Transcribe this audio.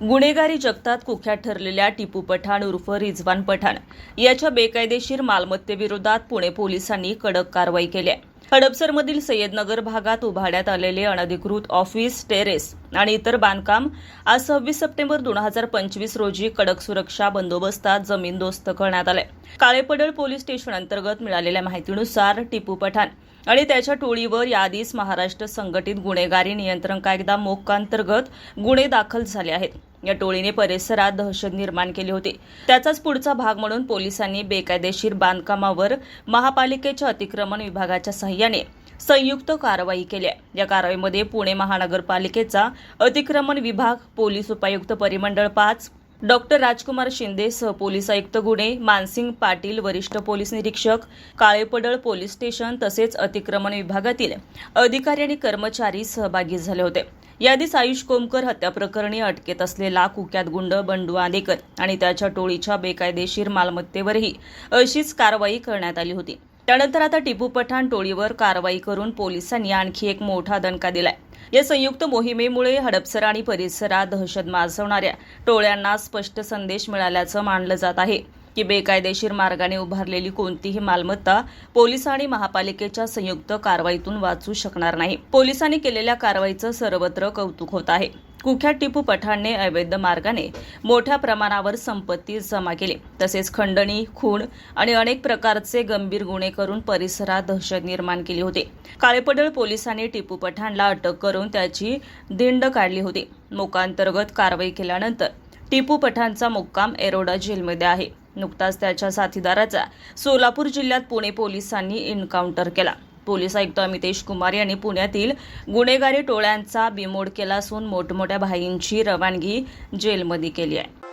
गुन्हेगारी जगतात कुख्यात ठरलेल्या टिपू पठाण उर्फ रिझवान पठाण याच्या बेकायदेशीर मालमत्तेविरोधात पुणे पोलिसांनी कडक कारवाई केली आहे. हडपसरमधील सय्यदनगर भागात उभारण्यात आलेले अनधिकृत ऑफिस टेरेस आणि इतर बांधकाम आज सव्वीस सप्टेंबर दोन हजार पंचवीस रोजी कडक सुरक्षा बंदोबस्तात जमीनदोस्त करण्यात आले काळेपडळ पोलीस स्टेशन अंतर्गत मिळालेल्या माहितीनुसार टिपू पठाण आणि त्याच्या टोळीवर याआधीच महाराष्ट्र संघटित गुन्हेगारी नियंत्रण कायदा मोक्कांतर्गत गुन्हे दाखल झाले आहेत. या टोळीने परिसरात दहशत निर्माण केली होती. त्याचाच पुढचा भाग म्हणून पोलिसांनी बेकायदेशीर बांधकामावर महापालिकेच्या अतिक्रमण विभागाच्या सहाय्याने संयुक्त कारवाई केली आहे. या कारवाईमध्ये पुणे महानगरपालिकेचा अतिक्रमण विभाग पोलीस उपायुक्त परिमंडळ पाच डॉक्टर राजकुमार शिंदे सहपोलीस आयुक्त गुन्हे मानसिंग पाटील वरिष्ठ पोलीस निरीक्षक काळेपडळ पोलीस स्टेशन तसेच अतिक्रमण विभागातील अधिकारी आणि कर्मचारी सहभागी झाले होते. याआधीच आयुष कोमकर हत्या प्रकरणी अटकेत असलेला कुख्यात गुंड बंडू आलेकर आणि त्याच्या टोळीच्या बेकायदेशीर मालमत्तेवरही अशीच कारवाई करण्यात आली होती. त्यानंतर आता टिपू पठाण टोळीवर कारवाई करून पोलिसांनी आणखी एक मोठा दणका दिलाय. या संयुक्त मोहिमेमुळे हडपसर आणि परिसरात दहशत माजवणाऱ्या टोळ्यांना स्पष्ट संदेश मिळाल्याचं मानलं जात आहे. की बेकायदेशीर मार्गाने उभारलेली कोणतीही मालमत्ता पोलीस आणि महापालिकेच्या संयुक्त कारवाईतून वाचू शकणार नाही. पोलिसांनी केलेल्या कारवाईचं सर्वत्र कौतुक होत आहे. कुख्यात टिपू पठाणने अवैध मार्गाने मोठ्या प्रमाणावर संपत्ती जमा केली. तसेच खंडणी खून आणि अनेक प्रकारचे गंभीर गुन्हे करून परिसरात दहशत निर्माण केली होती. काळेपडळ पोलिसांनी टिपू पठाणला अटक करून त्याची दिंड काढली होती. मोकांतर्गत कारवाई केल्यानंतर टिपू पठाणचा मुक्काम एरोडा जेलमध्ये आहे. नुकताच त्याच्या साथीदाराचा सोलापूर जिल्ह्यात पुणे पोलिसांनी एन्काउंटर केला. पोलीस आयुक्त अमितेश कुमार यांनी पुण्यातील गुन्हेगारी टोळ्यांचा बिमोड केला असून मोठमोठ्या भाईंची रवानगी जेलमध्ये केली आहे.